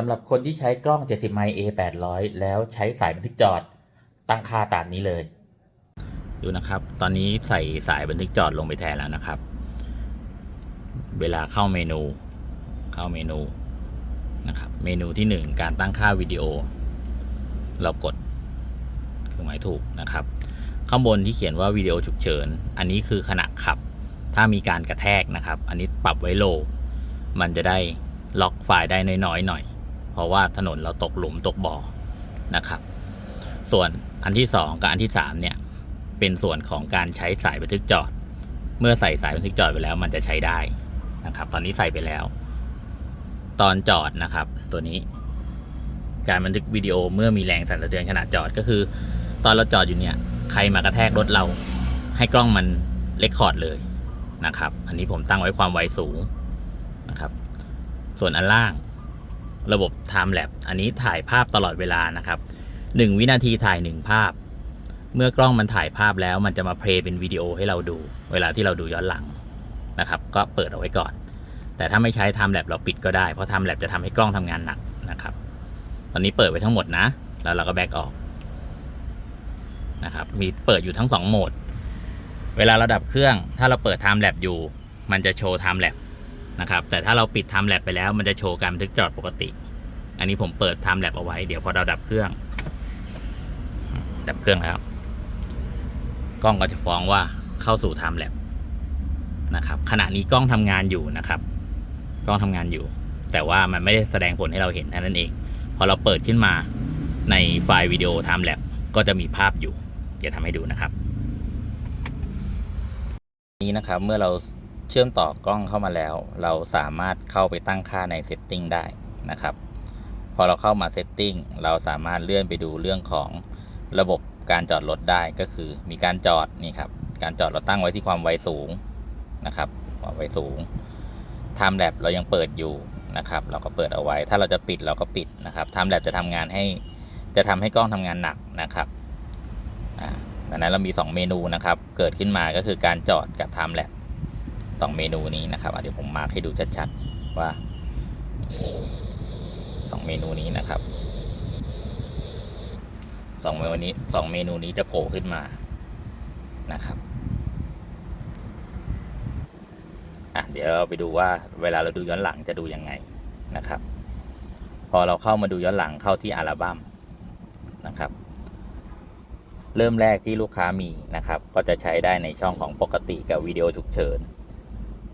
สำหรับคนที่ใช้กล้อง 70 ไมล์ A 800แล้วใช้สายบันทึกจอดตั้งค่าตามนี้เลย ดูนะครับ ตอนนี้ใส่สายบันทึกจอดลงไปแทนแล้วนะครับ เวลาเข้าเมนู เข้าเมนูนะครับ เมนูที่ 1 การตั้งค่าวิดีโอ เรากดเครื่องหมายถูกนะครับ ข้างบนที่เขียนว่าวิดีโอฉุกเฉิน อันนี้คือขณะขับ ถ้ามีการกระแทกนะครับ อันนี้ปรับไว้โล มันจะได้ล็อกไฟล์ได้น้อยๆหน่อย เพราะว่าถนนเราตกหลุมตกบ่อนะครับ ส่วนอันที่ 2 กับอันที่ 3 เนี่ย เป็นส่วนของการใช้สายบันทึกจอด เมื่อใส่สายบันทึกจอดไปแล้ว มันจะใช้ได้นะครับ ตอนนี้ใส่ไปแล้ว ตอนจอดนะครับ ตัวนี้ การบันทึกวิดีโอเมื่อมีแรงสั่นสะเทือนขณะจอดก็คือ ตอนเราจอดอยู่เนี่ย ใครมากระแทกรถเรา ให้กล้องมันเลคคอร์ดเลยนะครับ อันนี้ผมตั้งไว้ความไวสูงนะครับ ส่วนอันล่าง ระบบ Time Lapse อันนี้ถ่ายภาพตลอดเวลานะครับ 1 วินาทีถ่าย 1 ภาพ เมื่อกล้องมันถ่ายภาพแล้วมันจะมาเพลย์เป็นวิดีโอให้เราดู เวลาที่เราดูย้อนหลังนะครับ ก็เปิดเอาไว้ก่อน แต่ถ้าไม่ใช้ Time Lapse เราปิดก็ได้ เพราะ Time Lapse จะทำให้กล้องทำงานหนักนะครับ ตอนนี้เปิดไว้ทั้งหมดนะ แล้วเราก็แบ็กออกนะครับ มีเปิดอยู่ทั้ง 2 โหมด เวลาเราดับเครื่อง ถ้าเราเปิด Time Lapse อยู่ มันจะโชว์ Time Lapse นะครับ แต่ถ้าเราปิด Time Lapse ไปแล้วมันจะโชว์การบันทึกจอดปกติ อันนี้ผมเปิด Time Lapse เอาไว้ เดี๋ยวพอเราดับเครื่อง ดับเครื่องแล้ว กล้องก็จะฟ้องว่าเข้าสู่ Time Lapse นะครับ ขณะนี้กล้องทำงานอยู่นะครับ กล้องทำงานอยู่ แต่ว่ามันไม่ได้แสดงผลให้เราเห็นเท่านั้นเอง พอเราเปิดขึ้นมาในไฟล์วิดีโอ Time Lapse ก็จะมีภาพอยู่ เดี๋ยวทำให้ดูนะครับ นี้นะครับ เมื่อเรา เชื่อมต่อกล้องเข้ามาแล้ว เราสามารถเข้าไปตั้งค่าใน Setting ได้นะครับ พอเราเข้ามา Setting เราสามารถเลื่อนไปดูเรื่องของระบบการจอดรถได้ก็คือมีการจอดนี่ครับ การจอดเราตั้งไว้ที่ความไวสูงนะครับความไวสูง Time Lapse เรายังเปิดอยู่นะครับ เราก็เปิดเอาไว้ ถ้าเราจะปิดเราก็ปิดนะครับ Time Lapse จะทำงานให้จะทำให้กล้องทำงานหนักนะครับอ่าดังนั้นเรามี 2 เมนูนะครับ เกิดขึ้นมาก็คือการจอดกับ Time Lapse สองเมนูนี้นะครับเดี๋ยวผมมาให้ดูชัดๆว่าสองเมนูนี้นะครับสองเมนูนี้สองเมนูนี้จะโผล่ขึ้นมานะครับอะเดี๋ยวเราไปดูว่าเวลาเราดูย้อนหลังจะดูยังไงนะครับ พอเราเข้ามาดูย้อนหลังเข้าที่อัลบั้มนะครับ เริ่มแรกที่ลูกค้ามีนะครับ ก็จะใช้ได้ในช่องของปกติกับวิดีโอฉุกเฉิน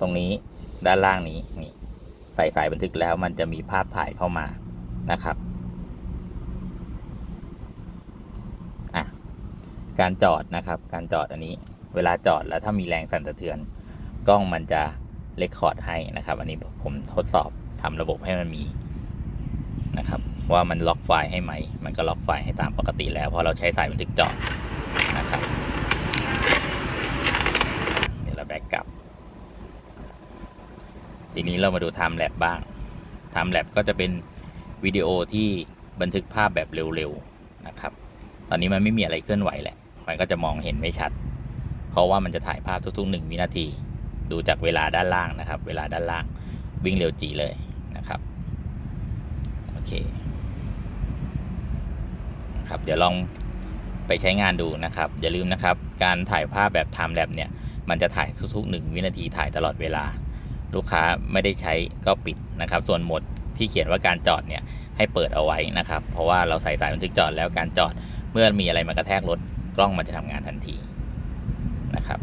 รงนี้ด้านล่างนี้นี่ใส่สายบันทึกแล้วมันจะมีภาพถ่ายเข้ามานะครับอะการจอดนะครับ การจอดอันนี้ เวลาจอดแล้วถ้ามีแรงสั่นสะเทือน กล้องมันจะเลคคอร์ดให้นะครับ อันนี้ผมทดสอบทำระบบให้มันมีนะครับ ว่ามันล็อกไฟล์ให้ไหม มันก็ล็อกไฟล์ให้ตามปกติแล้วเพราะเราใช้สายบันทึกจอดนะครับ เดี๋ยวเราแบ็กกลับ ทีนี้เรามาดู Time Lapse บ้าง Time Lapse ก็จะเป็นวิดีโอที่บันทึกภาพแบบเร็วๆนะครับ ตอนนี้มันไม่มีอะไรเคลื่อนไหวแหละ มันก็จะมองเห็นไม่ชัด เพราะว่ามันจะถ่ายภาพทุกๆหนึ่งวินาที ดูจากเวลาด้านล่างนะครับ เวลาด้านล่างวิ่งเร็วจีเลยนะครับ โอเคครับ เดี๋ยวลองไปใช้งานดูนะครับ อย่าลืมนะครับ การถ่ายภาพแบบ Time Lapse เนี่ย มันจะถ่ายทุกๆหนึ่งวินาทีถ่ายตลอดเวลา ลูกค้าไม่ได้ใช้ก็ปิดนะครับ ส่วนหมดที่เขียนว่าการจอดเนี่ยให้เปิดเอาไว้นะครับ เพราะว่าเราใส่สายบันทึกจอดแล้วการจอดเมื่อมีอะไรมากระแทกรถกล้องมันจะทำงานทันทีนะครับ